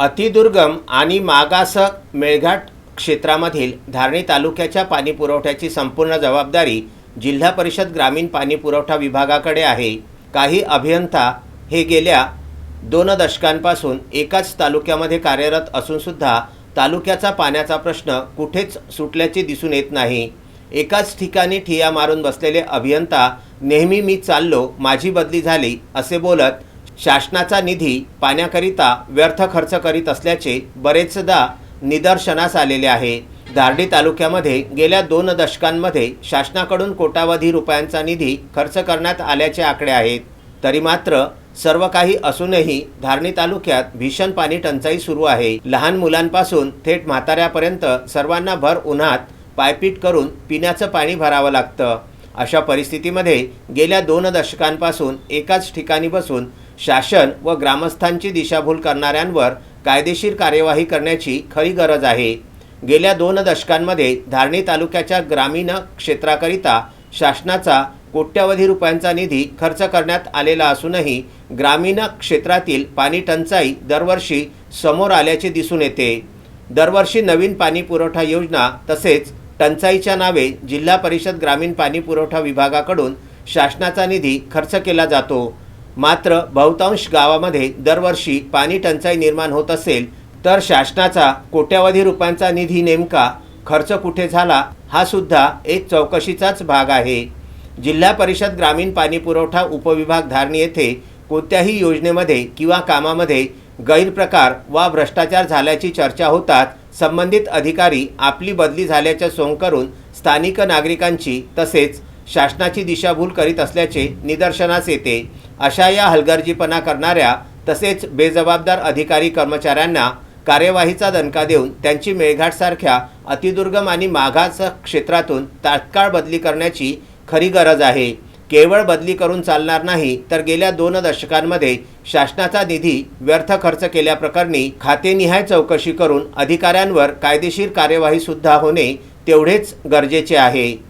अतिदुर्गम आणि मागास मेळघाट क्षेत्रामधील धारणी तालुक्याच्या पाणी पुरवठ्याची संपूर्ण जबाबदारी जिल्हा परिषद ग्रामीण पाणी पुरवठा विभागाकडे आहे. काही अभियंता हे गेल्या दोन दशकांपासून एकाच तालुक्यामध्ये कार्यरत असूनसुद्धा तालुक्याचा पाण्याचा प्रश्न कुठेच सुटल्याचे दिसून येत नाही. एकाच ठिकाणी ठिया मारून बसलेले अभियंता नेहमी मी चाललो माझी बदली झाली असे बोलत शासनाचा निधी पाण्याकरिता व्यर्थ खर्च करीत असल्याचे बरेचदा निदर्शनास आलेले आहे. धारडी तालुक्यामध्ये गेल्या दोन दशकांमध्ये शासनाकडून कोटावधी रुपयांचा निधी खर्च करण्यात आल्याचे आकडे आहेत. तरी मात्र सर्व काही असूनही धारणी तालुक्यात भीषण पाणी टंचाई सुरू आहे. लहान मुलांपासून थेट म्हाताऱ्यापर्यंत सर्वांना भर उन्हात पायपीट करून पिण्याचं पाणी भरावं लागतं. अशा परिस्थितीमध्ये गेल्या दोन दशकांपासून एकाच ठिकाणी बसून शासन व ग्रामस्थांची दिशाभूल करणाऱ्यांवर कायदेशीर कार्यवाही करण्याची खरी गरज आहे. गेल्या दोन दशकांमध्ये धारणी तालुक्याच्या ग्रामीण क्षेत्राकरिता शासनाचा कोट्यवधी रुपयांचा निधी खर्च करण्यात आलेला असूनही ग्रामीण क्षेत्रातील पाणी टंचाई दरवर्षी समोर आल्याचे दिसून येते. दरवर्षी नवीन पाणी पुरवठा योजना तसेच टंचाईच्या नावे जिल्हा परिषद ग्रामीण पाणी पुरवठा विभागाकडून शासनाचा निधी खर्च केला जातो. मात्र बहुतांश गावामध्ये दरवर्षी पाणी टंचाई निर्माण होत असेल तर शासनाचा कोट्यवधी रुपयांचा निधी नेमका खर्च कुठे झाला हा सुद्धा एक चौकशीचाच भाग आहे. जिल्हा परिषद ग्रामीण पाणी पुरवठा उपविभाग धारणी येथे कोणत्याही योजनेमध्ये किंवा कामामध्ये गैरप्रकार वा भ्रष्टाचार झाल्याची चर्चा होतात संबंधित अधिकारी आपली बदली झाल्याच्या सोंग करून स्थानिक नागरिकांची तसेच शासनाची दिशाभूल करीत असल्याचे निदर्शनास येते. अशा या हलगर्जीपणा करणाऱ्या तसेच बेजबाबदार अधिकारी कर्मचाऱ्यांना कार्यवाहीचा दणका देऊन त्यांची मेळघाटसारख्या अतिदुर्गम आणि मागास क्षेत्रातून तात्काळ बदली करण्याची खरी गरज आहे. केवळ बदली करून चालणार नाही तर गेल्या दोन दशकांमध्ये शासनाचा निधी व्यर्थ खर्च केल्याप्रकरणी खातेनिहाय चौकशी करून अधिकाऱ्यांवर कायदेशीर कार्यवाहीसुद्धा होणे तेवढेच गरजेचे आहे.